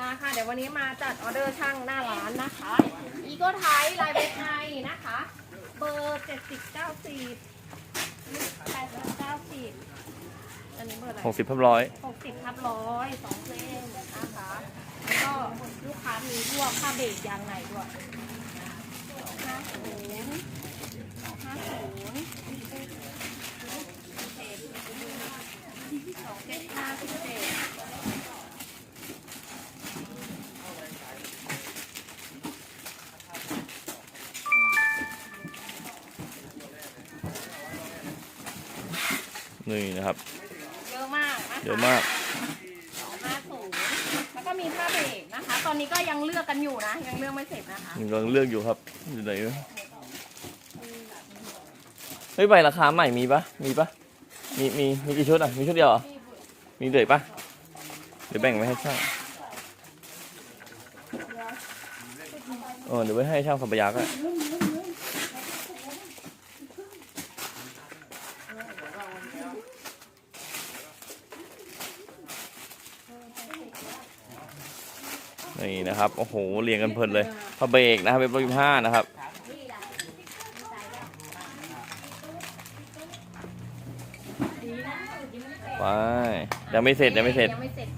มาค่ะ เดี๋ยววันนี้มาจัดออเดอร์ช่างหน้าร้านนะคะ อีโก้ไทยลายเบสไทยนะคะ เบอร์เจ็ดสิบเก้าสิบแปดสิบเก้าสิบอันนี้เบอร์อะไรหกสิบพันร้อยหกสิบทับร้อยสองเส้นนะคะแล้วก็ลูกค้ามีพวกผ้าเบรกยางในด้วยห้าศูนย์ห้าศูนย์สองเจ็ดห้าสิบเจ็ด นี่นะครับ เยอะมากนะคะเยอะมากสองห้าศูนย์แล้วก็มีผ้าเบรกนะคะ ตอนนี้ก็ยังเลือกกันอยู่นะ ยังเลือกไม่เสร็จนะคะ กำลังเลือกอยู่ครับอยู่ไหนวะเฮ้ยใบราคาใหม่มีปะมีปะมีมีมีกี่ชุดอะมีชุดเดียวเหรอมีเหลือปะเดี๋ยวแบ่งไว้ให้ช่างเออเดี๋ยวไว้ให้ช่างสัปยาก็ นี่นะครับโอ้โหเรียงกันเพลินเลยพระเบรกนะครับเป็นร้อยห้านะครับไปยังไม่เสร็จยังไม่เสร็จ ยังไม่เสร็จ